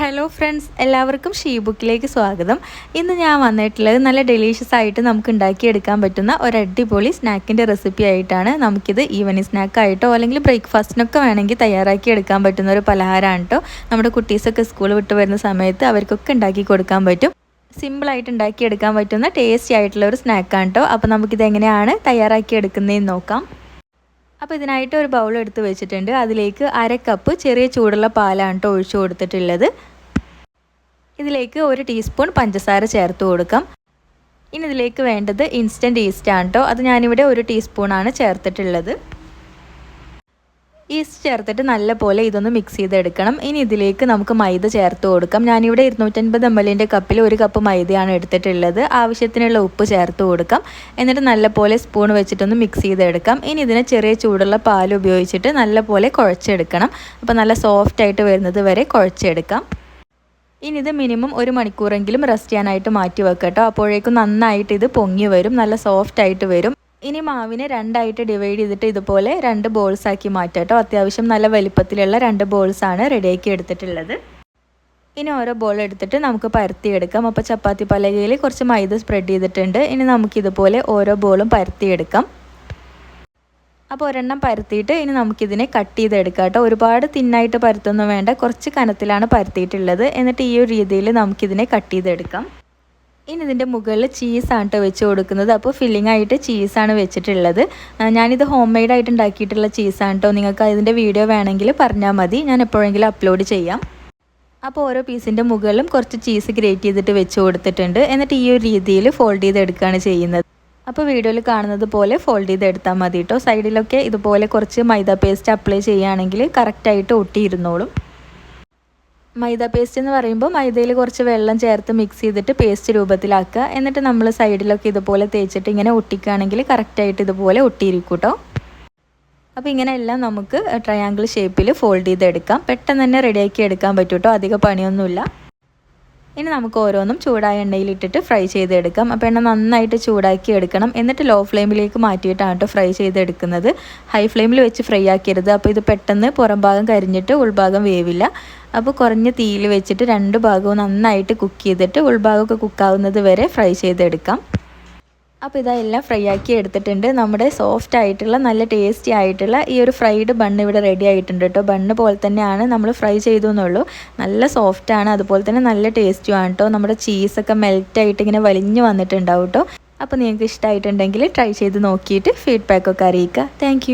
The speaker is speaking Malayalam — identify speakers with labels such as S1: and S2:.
S1: ഹലോ ഫ്രണ്ട്സ് എല്ലാവർക്കും ഷീ ബുക്കിലേക്ക് സ്വാഗതം. ഇന്ന് ഞാൻ വന്നിട്ടുള്ളത് നല്ല ഡെലീഷ്യസ് ആയിട്ട് നമുക്ക് ഉണ്ടാക്കിയെടുക്കാൻ പറ്റുന്ന ഒരു അടിപൊളി സ്നാക്കിന്റെ റെസിപ്പി ആയിട്ടാണ് നമുക്കിത് ഈവനിങ് സ്നാക്കായിട്ടോ അല്ലെങ്കിൽ ബ്രേക്ക്ഫാസ്റ്റിനൊക്കെ വേണമെങ്കിൽ തയ്യാറാക്കി എടുക്കാൻ പറ്റുന്ന ഒരു പലഹാരമാണ് കേട്ടോ നമ്മുടെ കുട്ടീസൊക്കെ സ്കൂൾ വിട്ട് വരുന്ന സമയത്ത് അവർക്കൊക്കെ ഉണ്ടാക്കി കൊടുക്കാൻ പറ്റും. സിമ്പിളായിട്ട് ഉണ്ടാക്കിയെടുക്കാൻ പറ്റുന്ന ടേസ്റ്റി ആയിട്ടുള്ള ഒരു സ്നാക്കാണ് കേട്ടോ അപ്പോൾ നമുക്കിത് എങ്ങനെയാണ് തയ്യാറാക്കി എടുക്കുന്നതെന്ന് നോക്കാം. അപ്പോൾ ഇതിനായിട്ട് ഒരു ബൗൾ എടുത്ത് വെച്ചിട്ടുണ്ട്. അതിലേക്ക് അര കപ്പ് ചെറിയ ചൂടുള്ള പാലാണ് കേട്ടോ ഒഴിച്ചു കൊടുത്തിട്ടുള്ളത്. ഇതിലേക്ക് ഒരു ടീസ്പൂൺ പഞ്ചസാര ചേർത്ത് കൊടുക്കാം. ഇനി ഇതിലേക്ക് വേണ്ടത് ഇൻസ്റ്റന്റ് ഈസ്റ്റ് ആണ് കേട്ടോ അത് ഞാനിവിടെ ഒരു ടീസ്പൂണാണ് ചേർത്തിട്ടുള്ളത്. ഈസ്റ്റ് ചേർത്തിട്ട് നല്ലപോലെ ഇതൊന്ന് മിക്സ് ചെയ്തെടുക്കണം. ഇനി ഇതിലേക്ക് നമുക്ക് മൈദ ചേർത്ത് കൊടുക്കാം. ഞാനിവിടെ ഇരുന്നൂറ്റൻപത് എം എല്ലിന്റെ കപ്പിൽ ഒരു കപ്പ് മൈദയാണ് എടുത്തിട്ടുള്ളത്. ആവശ്യത്തിനുള്ള ഉപ്പ് ചേർത്ത് കൊടുക്കാം. എന്നിട്ട് നല്ലപോലെ സ്പൂൺ വെച്ചിട്ടൊന്ന് മിക്സ് ചെയ്തെടുക്കാം. ഇനി ഇതിനെ ചെറിയ ചൂടുള്ള പാൽ ഉപയോഗിച്ചിട്ട് നല്ലപോലെ കുഴച്ചെടുക്കണം. അപ്പോൾ നല്ല സോഫ്റ്റ് ആയിട്ട് വരുന്നത് വരെ കുഴച്ചെടുക്കാം. ഇനി ഇത് മിനിമം ഒരു മണിക്കൂറെങ്കിലും റെസ്റ്റ് ചെയ്യാനായിട്ട് മാറ്റി വെക്കട്ടോ അപ്പോഴേക്കും നന്നായിട്ട് ഇത് പൊങ്ങി വരും. നല്ല സോഫ്റ്റ് ആയിട്ട് വരും. ഇനി മാവിനെ രണ്ടായിട്ട് ഡിവൈഡ് ചെയ്തിട്ട് ഇതുപോലെ രണ്ട് ബോൾസ് ആക്കി മാറ്റാം കേട്ടോ അത്യാവശ്യം നല്ല വലിപ്പത്തിലുള്ള രണ്ട് ബോൾസ് ബോൾസാണ് റെഡിയാക്കി എടുത്തിട്ടുള്ളത്. ഇനി ഓരോ ബോൾ എടുത്തിട്ട് നമുക്ക് പരത്തിയെടുക്കാം. അപ്പോൾ ചപ്പാത്തി പലകയിൽ കുറച്ച് മൈദ സ്പ്രെഡ് ചെയ്തിട്ടുണ്ട്. ഇനി നമുക്കിതുപോലെ ഓരോ ബോളും പരത്തിയെടുക്കാം. അപ്പോൾ ഒരെണ്ണം പരത്തിയിട്ട് ഇനി നമുക്കിതിനെ കട്ട് ചെയ്തെടുക്കാം കേട്ടോ ഒരുപാട് തിന്നായിട്ട് പരത്തൊന്നും വേണ്ട. കുറച്ച് കനത്തിലാണ് പരത്തിയിട്ടുള്ളത്. എന്നിട്ട് ഈ ഒരു രീതിയിൽ നമുക്കിതിനെ കട്ട് ചെയ്തെടുക്കാം. ഇനി ഇതിന്റെ മുകളിൽ ചീസാണ് കേട്ടോ വെച്ച് കൊടുക്കുന്നത്. അപ്പോൾ ഫില്ലിംഗ് ആയിട്ട് ചീസാണ് വെച്ചിട്ടുള്ളത്. ഞാനിത് ഹോം മെയ്ഡ് ആയിട്ട് ഉണ്ടാക്കിയിട്ടുള്ള ചീസാണ് കേട്ടോ നിങ്ങൾക്ക് അതിന്റെ വീഡിയോ വേണമെങ്കിൽ പറഞ്ഞാൽ മതി. ഞാൻ എപ്പോഴെങ്കിലും അപ്ലോഡ് ചെയ്യാം. അപ്പോൾ ഓരോ പീസിന്റെ മുകളിലും കുറച്ച് ചീസ് ഗ്രേറ്റ് ചെയ്തിട്ട് വെച്ച് കൊടുത്തിട്ടുണ്ട്. എന്നിട്ട് ഈ ഒരു രീതിയിൽ ഫോൾഡ് ചെയ്തെടുക്കുകയാണ് ചെയ്യുന്നത്. അപ്പോൾ വീഡിയോയിൽ കാണുന്നത് പോലെ ഫോൾഡ് ചെയ്തെടുത്താൽ മതി കേട്ടോ സൈഡിലൊക്കെ ഇതുപോലെ കുറച്ച് മൈദ പേസ്റ്റ് അപ്ലൈ ചെയ്യുകയാണെങ്കിൽ കറക്റ്റായിട്ട് ഒട്ടിയിരുന്നോളും. മൈദ പേസ്റ്റ് എന്ന് പറയുമ്പോൾ മൈദയിൽ കുറച്ച് വെള്ളം ചേർത്ത് മിക്സ് ചെയ്തിട്ട് പേസ്റ്റ് രൂപത്തിലാക്കുക. എന്നിട്ട് നമ്മൾ സൈഡിലൊക്കെ ഇതുപോലെ തേച്ചിട്ട് ഇങ്ങനെ ഒട്ടിക്കുകയാണെങ്കിൽ കറക്റ്റായിട്ട് ഇതുപോലെ ഒട്ടിയിരിക്കും കേട്ടോ അപ്പോൾ ഇങ്ങനെ എല്ലാം നമുക്ക് ട്രയാങ്കിൾ ഷേപ്പിൽ ഫോൾഡ് ചെയ്തെടുക്കാം. പെട്ടെന്ന് തന്നെ റെഡിയാക്കി എടുക്കാൻ പറ്റും കേട്ടോ അധികം പണിയൊന്നുമില്ല. ഇനി നമുക്ക് ഓരോന്നും ചൂടായ എണ്ണയിൽ ഇട്ടിട്ട് ഫ്രൈ ചെയ്തെടുക്കാം. അപ്പോൾ എണ്ണ നന്നായിട്ട് ചൂടാക്കി എടുക്കണം. എന്നിട്ട് ലോ ഫ്ലെയിമിലേക്ക് മാറ്റിയിട്ടാണ് കേട്ടോ ഫ്രൈ ചെയ്തെടുക്കുന്നത്. ഹൈ ഫ്ലെയിമിൽ വെച്ച് ഫ്രൈ ആക്കരുത്. അപ്പോൾ ഇത് പെട്ടെന്ന് പുറം ഭാഗം കരിഞ്ഞിട്ട് ഉൾഭാഗം വേവില്ല. അപ്പോൾ കുറഞ്ഞ തീയിൽ വെച്ചിട്ട് രണ്ട് ഭാഗവും നന്നായിട്ട് കുക്ക് ചെയ്തിട്ട് ഉൾഭാഗമൊക്കെ കുക്കാവുന്നത് വരെ ഫ്രൈ ചെയ്തെടുക്കാം. അപ്പോൾ ഇതെല്ലാം ഫ്രൈ ആക്കി എടുത്തിട്ടുണ്ട്. നമ്മുടെ സോഫ്റ്റ് ആയിട്ടുള്ള നല്ല ടേസ്റ്റി ആയിട്ടുള്ള ഈ ഒരു ഫ്രൈഡ് ബണ്ണ് ഇവിടെ റെഡി ആയിട്ടുണ്ട് കേട്ടോ. ബണ്ണ് പോലെ തന്നെയാണ് നമ്മൾ ഫ്രൈ ചെയ്തു എന്നുള്ളൂ. നല്ല സോഫ്റ്റ് ആണ്. അതുപോലെ തന്നെ നല്ല ടേസ്റ്റും ആണ് കേട്ടോ. നമ്മുടെ ചീസൊക്കെ മെൽറ്റായിട്ട് ഇങ്ങനെ വലിഞ്ഞു വന്നിട്ടുണ്ടാവും കേട്ടോ. അപ്പോൾ നിങ്ങൾക്ക് ഇഷ്ടമായിട്ടുണ്ടെങ്കിൽ ട്രൈ ചെയ്ത് നോക്കിയിട്ട് ഫീഡ്ബാക്കൊക്കെ അറിയിക്കുക. താങ്ക്